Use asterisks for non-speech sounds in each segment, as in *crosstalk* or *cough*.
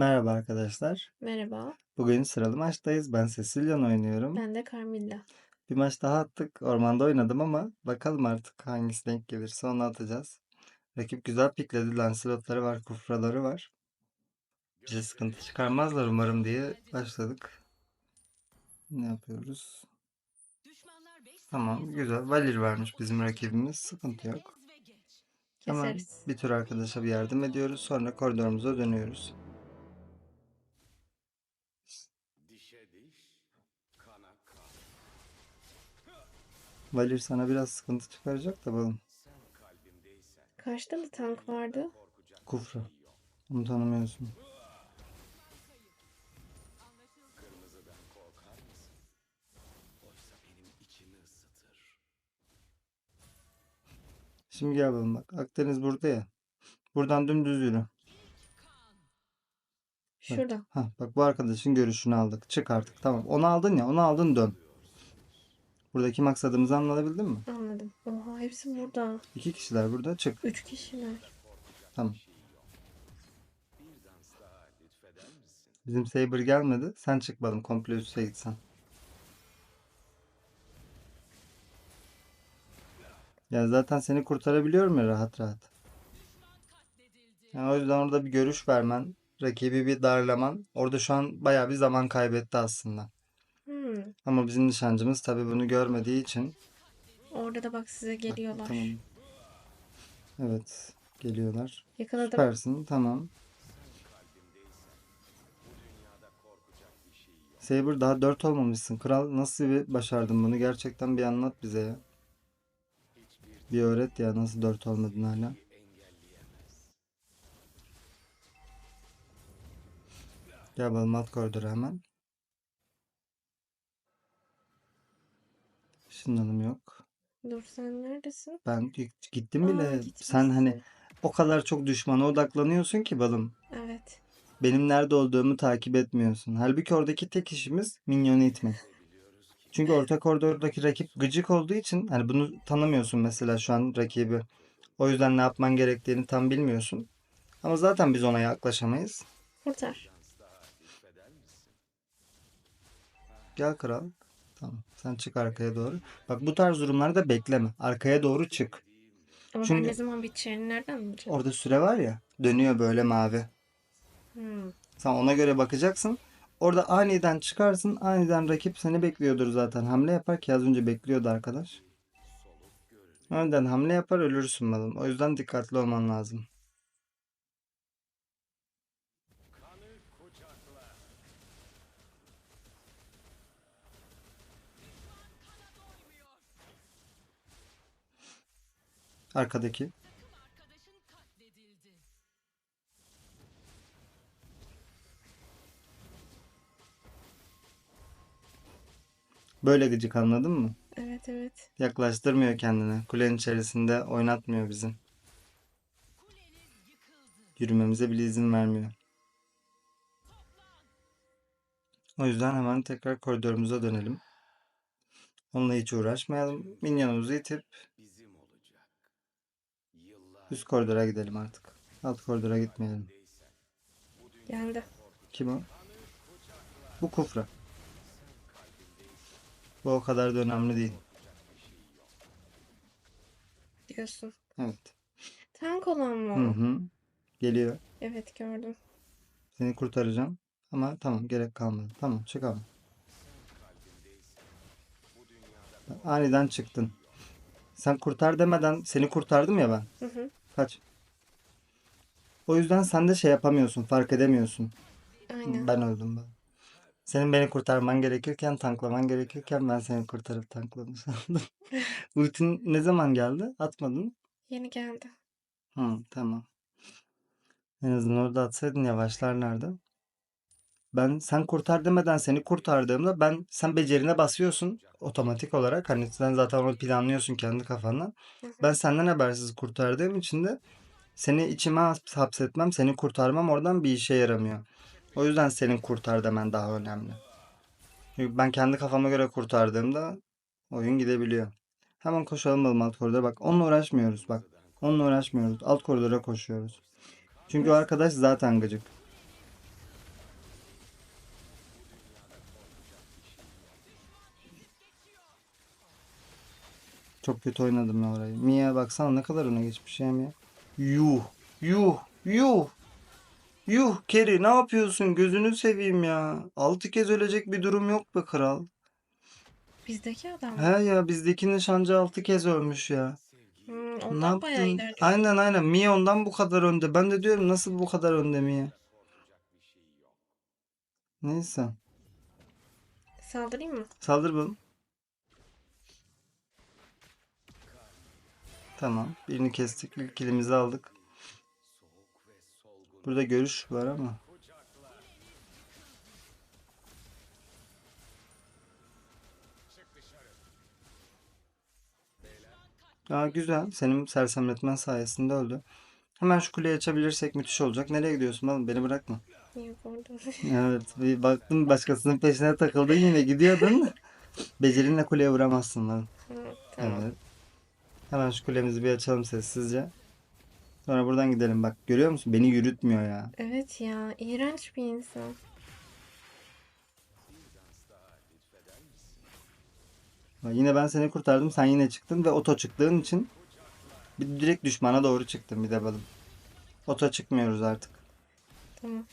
Merhaba arkadaşlar. Merhaba, Bugün sıralı maçtayız. Ben Cecilion oynuyorum. ben de Carmilla. Bir maç daha attık. Ormanda oynadım ama bakalım artık hangisi denk gelirse onu atacağız. Rakip güzel pikledi. Lancelot'ları var, kufraları var. Bize sıkıntı çıkarmazlar umarım diye başladık. Ne yapıyoruz? Tamam, güzel. Valir varmış bizim rakibimiz. Sıkıntı yok. Hemen Keseriz. bir tür arkadaşa bir yardım ediyoruz. Sonra koridorumuza dönüyoruz. Valir sana biraz sıkıntı çıkaracak da bakalım. Karşıda da tank vardı. Kufra. Onu tanımıyorsun. Şimdi gel bakalım bak. Akdeniz burada ya. Buradan dümdüz yürü. Şurada. Ha bak bu arkadaşın görüşünü aldık. Çık artık. Tamam. Onu aldın ya. Onu aldın dön. Buradaki maksadımızı anladın mi? Anladım. Oha hepsi burada. İki kişiler burada. Çık. Üç kişiler. Tamam. Bizim Saber gelmedi. Sen çık. Komple üste gitsen. Ya zaten seni kurtarabiliyorum ya rahat rahat. Yani o yüzden orada bir görüş vermen, rakibi bir darlaman. Orada şu an bayağı bir zaman kaybetti aslında. Hmm. Ama bizim nişancımız tabii bunu görmediği için Orada da bak size geliyorlar. Tamam. Evet, geliyorlar. Yakaladım. Süpersin, tamam. Saber daha 4 olmamışsın. Kral nasıl bir başardın bunu? Gerçekten bir anlat bize ya. Bir öğret ya nasıl 4 olmadın hala. Gel bakalım alt koridora hemen. Işınlanım yok. Dur sen neredesin? Ben git- gittim Aa, bile. Sen hani o kadar çok düşmana odaklanıyorsun ki balım. Evet. Benim nerede olduğumu takip etmiyorsun. Halbuki oradaki tek işimiz minyonu itmek. Çünkü orta koridordaki rakip gıcık olduğu için hani bunu tanımıyorsun mesela şu an rakibi. O yüzden ne yapman gerektiğini tam bilmiyorsun. Ama zaten biz ona yaklaşamayız. Kurtar. Gel kral. Tamam. Sen çık arkaya doğru. Bak bu tarz durumlarda bekleme. Arkaya doğru çık. Ama Çünkü- ben ne zaman biteceğini nereden bileceğim? Orada süre var ya. Dönüyor böyle mavi. Hmm. Sen ona göre bakacaksın. Orada aniden çıkarsın. Aniden rakip seni bekliyordur zaten. Hamle yapar ki az önce bekliyordu arkadaş. Önden hamle yapar ölürsün malım. O yüzden dikkatli olman lazım. Arkadaki. Böyle gıcık anladın mı? Evet evet. Yaklaştırmıyor kendini. Kulenin içerisinde oynatmıyor bizi. Yürümemize bile izin vermiyor. O yüzden hemen tekrar koridorumuza dönelim. Onunla hiç uğraşmayalım. Minyonumuzu itip üst koridora gidelim artık. Alt koridora gitmeyelim. Geldi. Kim o? Bu Kufra. Bu o kadar da önemli değil. Diyorsun. Evet. Tank olan mı? Hı hı. Geliyor. Evet gördüm. Seni kurtaracağım. Ama tamam gerek kalmadı. Tamam çıkalım. Aniden çıktın. Sen kurtar demeden seni kurtardım ya ben. Hı hı. Kaç. O yüzden sen de şey yapamıyorsun. Fark edemiyorsun. Aynen. Ben öldüm ben. Senin beni kurtarman gerekirken, tanklaman gerekirken ben seni kurtarıp tanklamış oldum. *laughs* Ultin ne zaman geldi? Atmadın. Yeni geldi. Hı, tamam. En azından orada atsaydın yavaşlarlardı. Ben sen kurtar demeden seni kurtardığımda ben sen becerine basıyorsun otomatik olarak. Hani sen zaten onu planlıyorsun kendi kafandan. Ben senden habersiz kurtardığım için de seni içime haps- hapsetmem, seni kurtarmam oradan bir işe yaramıyor. O yüzden senin kurtar demen daha önemli. Çünkü ben kendi kafama göre kurtardığımda oyun gidebiliyor. Hemen koşalım bakalım alt koridora. Bak onunla uğraşmıyoruz bak. Onunla uğraşmıyoruz. Alt koridora koşuyoruz. Çünkü o arkadaş zaten gıcık. Çok kötü oynadım ya orayı. Mia baksana ne kadar öne geçmiş ya Mia. Yuh. Yuh. Yuh. Yuh Keri ne yapıyorsun? Gözünü seveyim ya. Altı kez ölecek bir durum yok be kral. Bizdeki adam? He ya bizdeki nişancı altı kez ölmüş ya. Hmm, Ne ondan bayağı yaptın? ilerliyor. Aynen aynen. Mia ondan bu kadar önde. Ben de diyorum nasıl bu kadar önde Mia? Neyse. Saldırayım mı? Saldır bakalım. Tamam. Birini kestik. İlk kilimizi aldık. Burada görüş var ama. Aa, güzel. Senin sersemletmen sayesinde öldü. Hemen şu kuleyi açabilirsek müthiş olacak. Nereye gidiyorsun oğlum? Beni bırakma. Orada. *laughs* Evet. Bir baktım başkasının peşine takıldın yine gidiyordun. *laughs* Becerinle kuleye vuramazsın lan. Hı, tamam. Evet. Hemen şu kulemizi bir açalım sessizce. Sonra buradan gidelim. Bak görüyor musun? Beni yürütmüyor ya. Evet ya, iğrenç bir insan. Bak yine ben seni kurtardım. Sen yine çıktın ve oto çıktığın için bir direkt düşmana doğru çıktın bir de balım. Oto çıkmıyoruz artık. Tamam.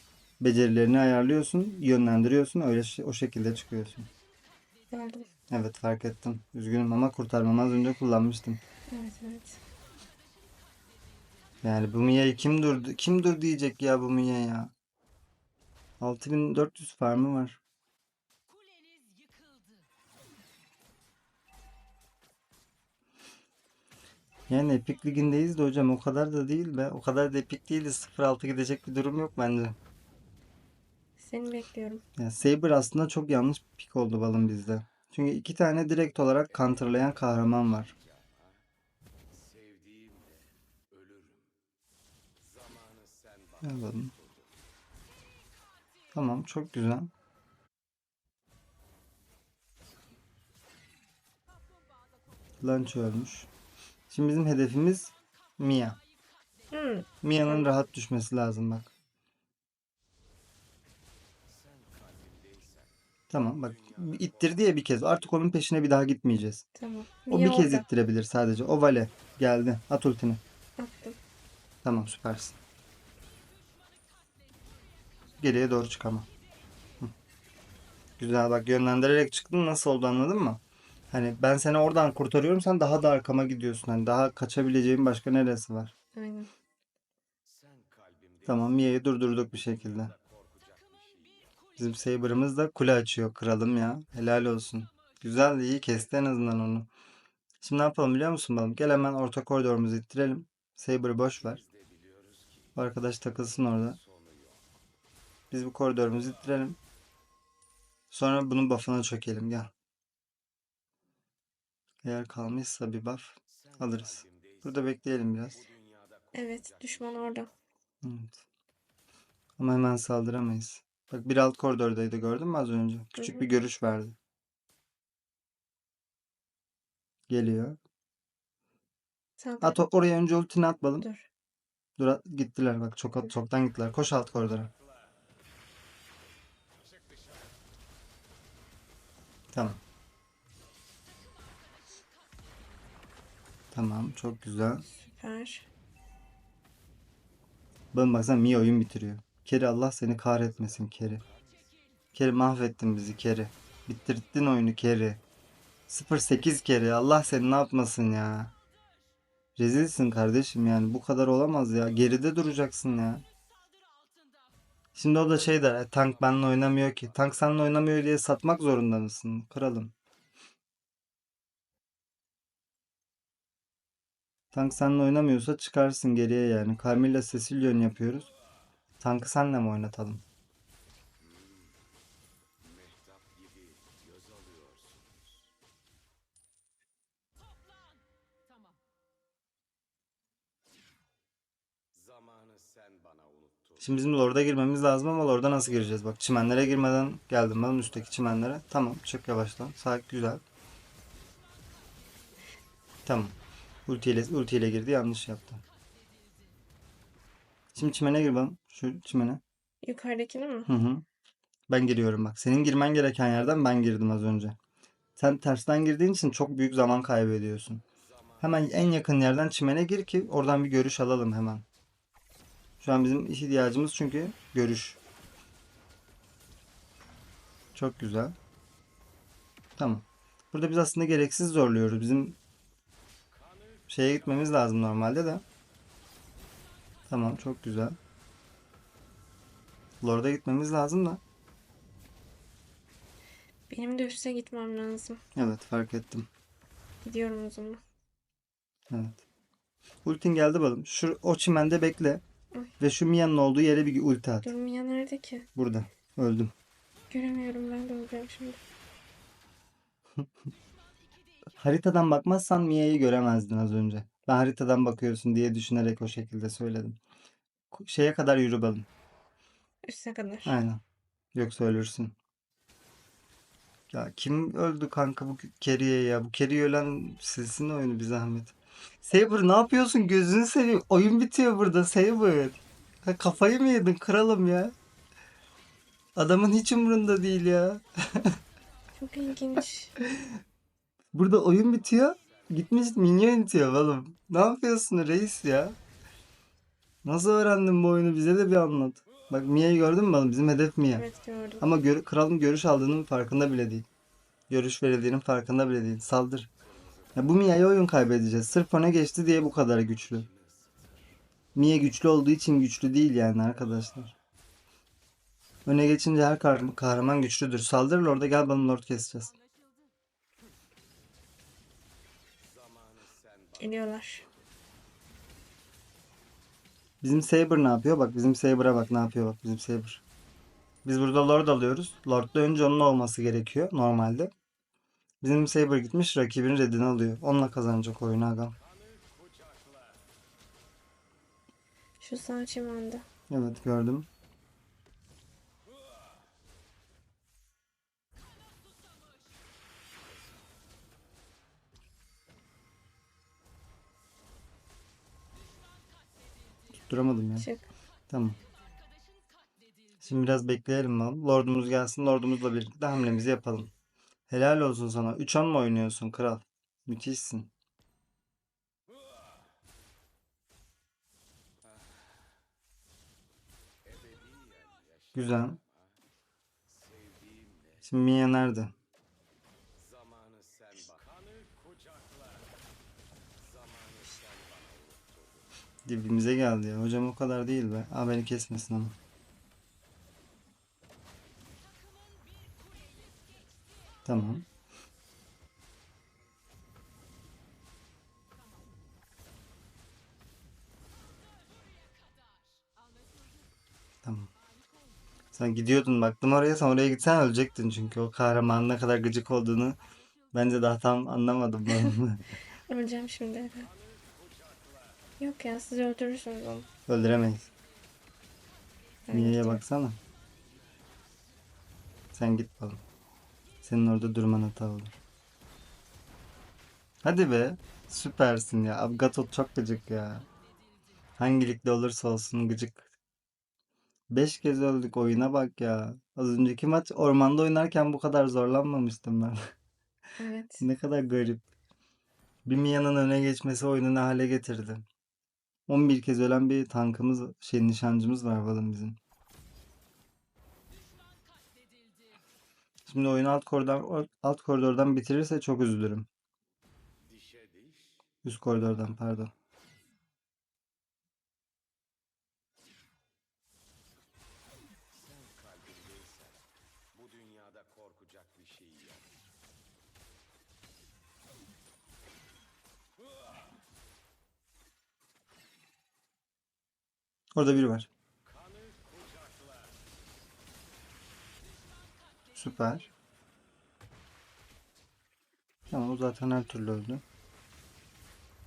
Becerilerini ayarlıyorsun, yönlendiriyorsun. Öyle şey- o şekilde çıkıyorsun. Geldim. Evet fark ettim. Üzgünüm ama kurtarmamı az önce kullanmıştım. Evet evet. Yani bu Mia'yı kim durdu? Kim dur diyecek ya bu Mia ya. 6400 farmı var. Yani Epic Ligi'ndeyiz de hocam o kadar da değil be. O kadar da Epic değiliz. 0-6 gidecek bir durum yok bence. Seni bekliyorum. Yani Saber aslında çok yanlış pick oldu balım bizde. Çünkü iki tane direkt olarak counterlayan kahraman var. Gel balım. Tamam çok güzel. Lunch ölmüş. Şimdi bizim hedefimiz Mia. Hmm, Mia'nın rahat düşmesi lazım bak. Tamam bak ittirdi ya bir kez. Artık onun peşine bir daha gitmeyeceğiz. tamam. O Mia bir kez orada. ittirebilir sadece. O vale geldi. At ultini. Attım. Tamam süpersin. Geriye doğru çık ama. Hı. Güzel bak yönlendirerek çıktın nasıl oldu anladın mı? Hani ben seni oradan kurtarıyorum sen daha da arkama gidiyorsun. Hani daha kaçabileceğin başka neresi var? Aynen. Tamam Mia'yı durdurduk bir şekilde. Bizim Saber'ımız da kule açıyor kralım ya. Helal olsun. Güzel iyi kesti en azından onu. Şimdi ne yapalım biliyor musun balım? Gel hemen orta koridorumuzu ittirelim. Saber'ı boş ver. Bu arkadaş takılsın orada. Biz bu koridorumuzu ittirelim. Sonra bunun buff'ına çökelim gel. Eğer kalmışsa bir buff alırız. Burada bekleyelim biraz. Evet, düşman orada. Evet. Ama hemen saldıramayız. Bak bir alt koridordaydı gördün mü az önce? Küçük hı. bir görüş verdi. Geliyor. Saldır. At oraya önce ultini at balım. Dur. Dur gittiler bak çok çoktan gittiler. Koş alt koridora. Tamam. Tamam çok güzel. Süper. Bakın baksana Mia oyun bitiriyor. Keri Allah seni kahretmesin Keri. Keri mahvettin bizi Keri. Bitirdin oyunu Keri. 0-8 Keri. Allah seni ne yapmasın ya. Rezilsin kardeşim yani. Bu kadar olamaz ya. Geride duracaksın ya. Şimdi o da şey der. "E, tank benimle oynamıyor ki. Tank seninle oynamıyor diye satmak zorunda mısın? Kralım. Tank seninle oynamıyorsa çıkarsın geriye yani. Carmilla Cecilion yapıyoruz. Tankı senle mi oynatalım? Şimdi bizim Lord'a girmemiz lazım ama Lord'a nasıl gireceğiz? Bak çimenlere girmeden geldim ben üstteki çimenlere. Tamam çık yavaştan. Sağ güzel. Tamam. Ultiyle, ultiyle girdi yanlış yaptı. Şimdi çimene gir bakalım. Şu çimene. Yukarıdakine mi? Hı hı. Ben giriyorum bak. Senin girmen gereken yerden ben girdim az önce. Sen tersten girdiğin için çok büyük zaman kaybediyorsun. Hemen en yakın yerden çimene gir ki oradan bir görüş alalım hemen. Şu an bizim ihtiyacımız çünkü görüş. Çok güzel. Tamam. Burada biz aslında gereksiz zorluyoruz. Bizim şeye gitmemiz lazım normalde de. Tamam çok güzel. Lord'a gitmemiz lazım da. Benim de üste gitmem lazım. Evet fark ettim. Gidiyorum o zaman. Evet. Ultin geldi balım. Şu o çimende bekle. Ve şu Mia'nın olduğu yere bir ulti at. Dur Mia nerede ki? Burada. Öldüm. Göremiyorum ben de olacağım şimdi. *laughs* Haritadan bakmazsan Mia'yı göremezdin az önce. Ben haritadan bakıyorsun diye düşünerek o şekilde söyledim. Şeye kadar yürü balım. Üste kadar. Aynen. Yoksa ölürsün. Ya kim öldü kanka bu Carrie'ye ya? Bu Carrie ölen silsin oyunu bir zahmet. Saber ne yapıyorsun? Gözünü seveyim. Oyun bitiyor burada Saber. Ha, kafayı mı yedin kralım ya? Adamın hiç umurunda değil ya. *laughs* Çok ilginç. Burada oyun bitiyor. Gitmiş minyon itiyor oğlum. Ne yapıyorsun reis ya? Nasıl öğrendin bu oyunu bize de bir anlat. Bak Mia'yı gördün mü oğlum? Bizim hedef Mia. Evet gördüm. Ama gör, kralın görüş aldığının farkında bile değil. Görüş verildiğinin farkında bile değil. Saldır. Ya bu Mia'ya oyun kaybedeceğiz. Sırf öne geçti diye bu kadar güçlü. Mia güçlü olduğu için güçlü değil yani arkadaşlar. Öne geçince her kah- kahraman güçlüdür. Saldır Lord'a gel bana Lord keseceğiz. Geliyorlar. Bizim Saber ne yapıyor? Bak bizim Saber'a bak ne yapıyor bak bizim Saber. Biz burada Lord alıyoruz. Lord'da önce onun olması gerekiyor normalde. Bizim Saber gitmiş rakibin redini alıyor. Onunla kazanacak oyunu agam. Şu sağ çimanda. Evet gördüm. Tutturamadım ya. Çık. Tamam. Şimdi biraz bekleyelim bakalım. Lordumuz gelsin. Lordumuzla birlikte hamlemizi yapalım. Helal olsun sana. 3-10 mu oynuyorsun kral? Müthişsin. Güzel. Şimdi Mia nerede? Dibimize geldi ya. Hocam o kadar değil be. Aa beni kesmesin ama. Tamam. Tamam. Sen gidiyordun baktım oraya sen oraya gitsen ölecektin çünkü o kahramanın ne kadar gıcık olduğunu bence daha tam anlamadım ben. *laughs* Öleceğim şimdi evet. Yok ya siz öldürürsünüz onu. Öldüremeyiz. Gidiyorum. baksana. Sen git bakalım. Senin orada durman hata olur. Hadi be. Süpersin ya. Abi Gatot çok gıcık ya. Hangi ligde olursa olsun gıcık. Beş kez öldük oyuna bak ya. Az önceki maç ormanda oynarken bu kadar zorlanmamıştım ben. *laughs* Evet. Ne kadar garip. Bir Mia'nın öne geçmesi oyunu ne hale getirdi. 11 kez ölen bir tankımız, şey nişancımız var balım bizim. Şimdi oyunu alt koridordan alt koridordan bitirirse çok üzülürüm. Üst koridordan pardon. Şey. Orada biri var. Süper. Tamam o zaten her türlü öldü.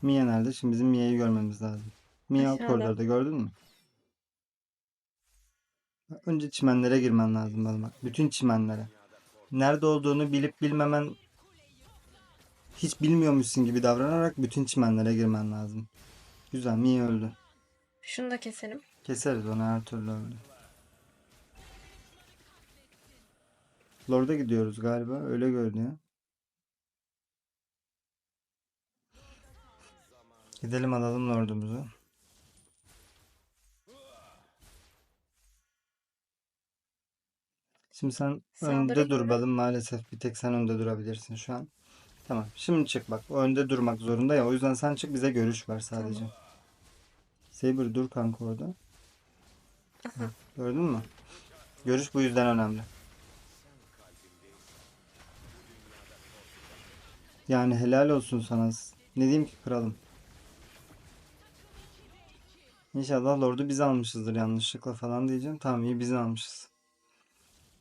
Mia nerede? Şimdi bizim Mia'yı görmemiz lazım. Mia alt koridorda gördün mü? Önce çimenlere girmen lazım bana. Bütün çimenlere. Nerede olduğunu bilip bilmemen hiç bilmiyormuşsun gibi davranarak bütün çimenlere girmen lazım. Güzel Mia öldü. Şunu da keselim. Keseriz onu her türlü öyle. Lord'a gidiyoruz galiba. Öyle görünüyor. Gidelim alalım lordumuzu. Şimdi sen Saldırı önde dur gibi. balım maalesef bir tek sen önde durabilirsin şu an. Tamam şimdi çık bak o önde durmak zorunda ya o yüzden sen çık bize görüş ver sadece. Saber dur kanka orada. Aha. Gördün mü? Görüş bu yüzden önemli. Yani helal olsun sana. Ne diyeyim ki kralım. İnşallah Lord'u biz almışızdır yanlışlıkla falan diyeceğim. Tamam iyi biz almışız.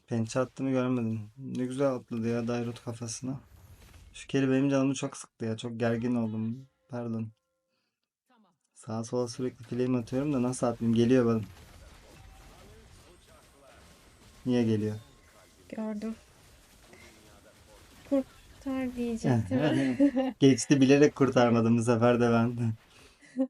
Pençe attığımı görmedim. Ne güzel atladı ya Dairot kafasına. Şu kere benim canımı çok sıktı ya. Çok gergin oldum. Pardon. Sağa sola sürekli flame atıyorum da nasıl atmayayım? Geliyor balım. Niye geliyor? Gördüm. Kurtar diyecektim. Geçti bilerek kurtarmadım bu sefer de ben. *laughs*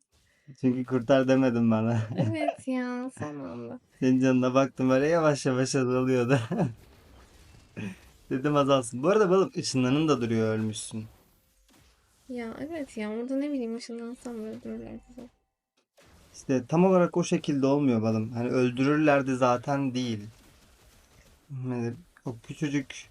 Çünkü kurtar demedim bana. evet *laughs* ya son anda. Senin canına baktım böyle yavaş yavaş azalıyordu. *laughs* Dedim azalsın. Bu arada balım ışınların da duruyor ölmüşsün. Ya evet ya orada ne bileyim ışınlansam öldürürler bizi. İşte tam olarak o şekilde olmuyor balım. Hani öldürürlerdi zaten değil. Hani o küçücük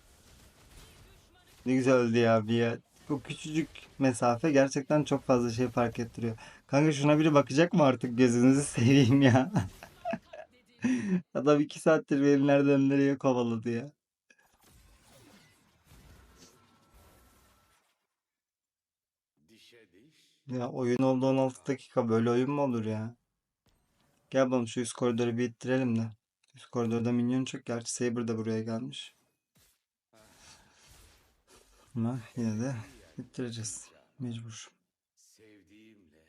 ne güzel öldü ya bir ya. O küçücük mesafe gerçekten çok fazla şey fark ettiriyor. Kanka şuna biri bakacak mı artık gözünüzü seveyim ya. *laughs* Adam iki saattir beni nereden nereye kovaladı ya. Ya oyun oldu 16 dakika böyle oyun mu olur ya? Gel bakalım şu üst koridoru bir de. Üst koridorda minyon çok. Gerçi Saber da buraya gelmiş. Ama yine de ittireceğiz. Mecbur. Sevdiğimle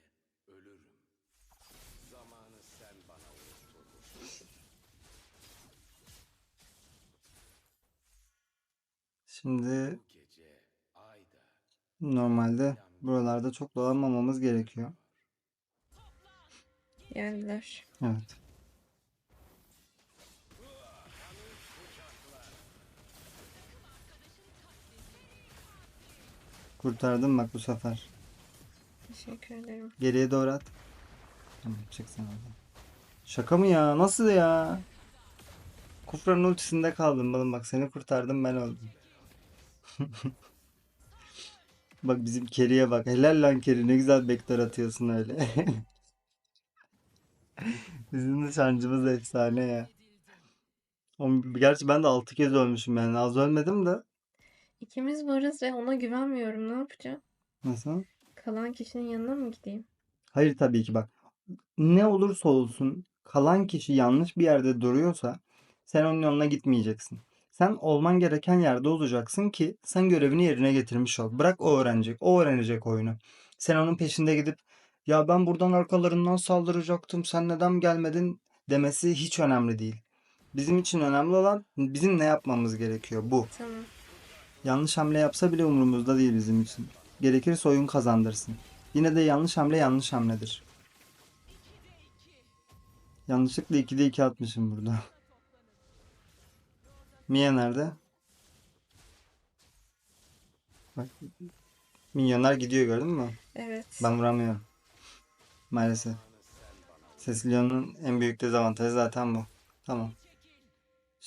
ölürüm. Zamanı sen bana unutturmuşsun. Şimdi normalde buralarda çok dolanmamamız gerekiyor. Geldiler. Evet. Kurtardım bak bu sefer. Teşekkür ederim. Geriye doğru at. Tamam çıksın oradan. Şaka mı ya? Nasıl ya? Kufranın ultisinde kaldım balım bak seni kurtardım ben öldüm. *laughs* Bak bizim Keri'ye bak. Helal lan Keri ne güzel bekler atıyorsun öyle. *laughs* Bizim de şancımız efsane ya. Gerçi ben de 6 kez ölmüşüm yani az ölmedim de. İkimiz varız ve ona güvenmiyorum. Ne yapacağım? Nasıl? Kalan kişinin yanına mı gideyim? Hayır tabii ki bak. Ne olursa olsun kalan kişi yanlış bir yerde duruyorsa sen onun yanına gitmeyeceksin. Sen olman gereken yerde olacaksın ki sen görevini yerine getirmiş ol. Bırak o öğrenecek. O öğrenecek oyunu. Sen onun peşinde gidip ya ben buradan arkalarından saldıracaktım sen neden gelmedin demesi hiç önemli değil. Bizim için önemli olan bizim ne yapmamız gerekiyor bu. Tamam. Yanlış hamle yapsa bile umurumuzda değil bizim için. Gerekirse oyun kazandırsın. Yine de yanlış hamle yanlış hamledir. Yanlışlıkla 2'de 2 atmışım burada. Mia nerede? Bak. Minyonlar gidiyor gördün mü? Evet. Ben vuramıyorum. Maalesef. Cecilia'nın en büyük dezavantajı zaten bu. Tamam.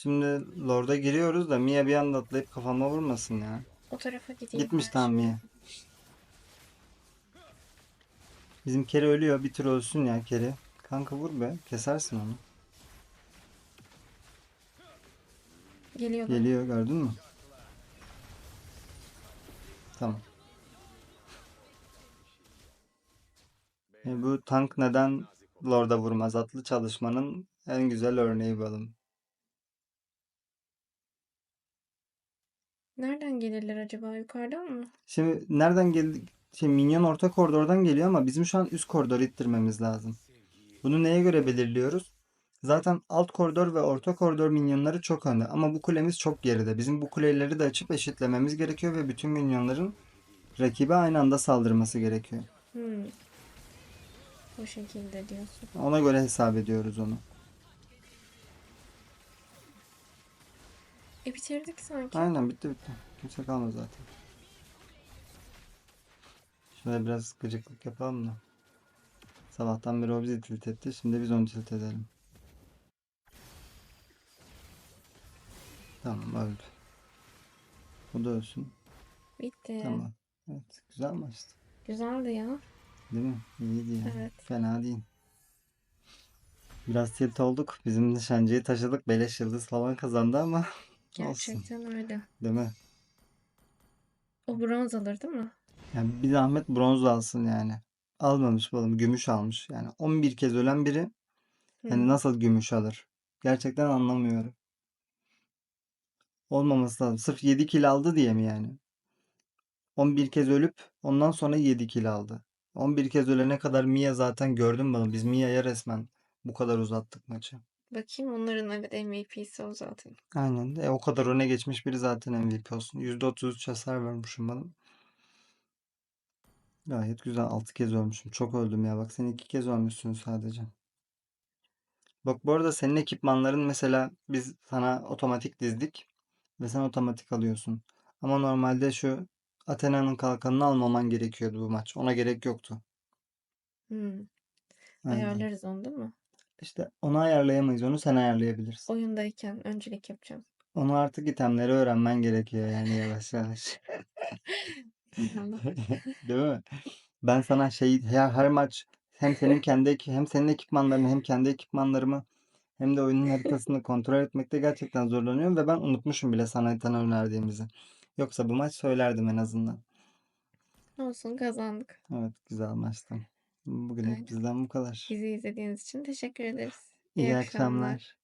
Şimdi Lord'a giriyoruz da Mia bir anda atlayıp kafama vurmasın ya. O tarafa gideyim. Gitmiş ben şimdi. Mia. Bizim Keri ölüyor. Bir tür ölsün ya Keri. Kanka vur be. Kesersin onu. Geliyor. Geliyor gördün mü? Tamam. E, bu tank neden Lord'a vurmaz adlı çalışmanın en güzel örneği balım. Nereden gelirler acaba? Yukarıdan mı? Şimdi nereden geldi? Şimdi minyon orta koridordan geliyor ama bizim şu an üst koridoru ittirmemiz lazım. Bunu neye göre belirliyoruz? Zaten alt koridor ve orta koridor minyonları çok önde ama bu kulemiz çok geride. Bizim bu kuleleri de açıp eşitlememiz gerekiyor ve bütün minyonların rakibe aynı anda saldırması gerekiyor. Hmm. O şekilde diyorsun. Ona göre hesap ediyoruz onu. E bitirdik sanki. Aynen bitti bitti. Kimse kalmadı zaten. Şöyle biraz gıcıklık yapalım da. Sabahtan beri o bizi tilt etti. Şimdi biz onu tilt edelim. Tamam öldü. Bu da ölsün. Bitti. Tamam. Evet. Güzel maçtı. Güzeldi ya. Değil mi? İyiydi yani. Evet. Fena değil. Biraz tilt olduk. Bizim nişancıyı taşıdık. Beleş yıldız falan kazandı ama olsun. Gerçekten öyle. Değil mi? O bronz alır değil mi? Yani bir zahmet bronz alsın yani. Almamış balım. Gümüş almış. Yani 11 kez ölen biri Hı. hani nasıl gümüş alır? Gerçekten anlamıyorum. Olmaması lazım. Sırf 7 kill aldı diye mi yani? 11 kez ölüp ondan sonra 7 kill aldı. 11 kez ölene kadar Mia zaten gördüm bunu. Biz Mia'ya resmen bu kadar uzattık maçı. Bakayım onların evet MVP'si o zaten. Aynen. E, o kadar öne geçmiş biri zaten MVP olsun. %33 hasar vermişim bana. Gayet güzel. 6 kez ölmüşüm. Çok öldüm ya. Bak sen 2 kez ölmüşsün sadece. Bak bu arada senin ekipmanların mesela biz sana otomatik dizdik ve sen otomatik alıyorsun. Ama normalde şu Athena'nın kalkanını almaman gerekiyordu bu maç. Ona gerek yoktu. Hmm. Aynen. Ayarlarız onu değil mi? İşte onu ayarlayamayız. Onu sen ayarlayabilirsin. Oyundayken öncelik yapacağım. Onu artık itemleri öğrenmen gerekiyor yani yavaş yavaş. *laughs* Değil mi? Ben sana şey her, her maç hem senin kendi hem senin ekipmanlarını hem kendi ekipmanlarımı hem de oyunun haritasını kontrol etmekte gerçekten zorlanıyorum ve ben unutmuşum bile sana harita önerdiğimizi. Yoksa bu maç söylerdim en azından. Olsun kazandık. Evet güzel maçtı. Bugünlük Aynen. bizden bu kadar. Bizi izlediğiniz için teşekkür ederiz. İyi İyi akşamlar. akşamlar.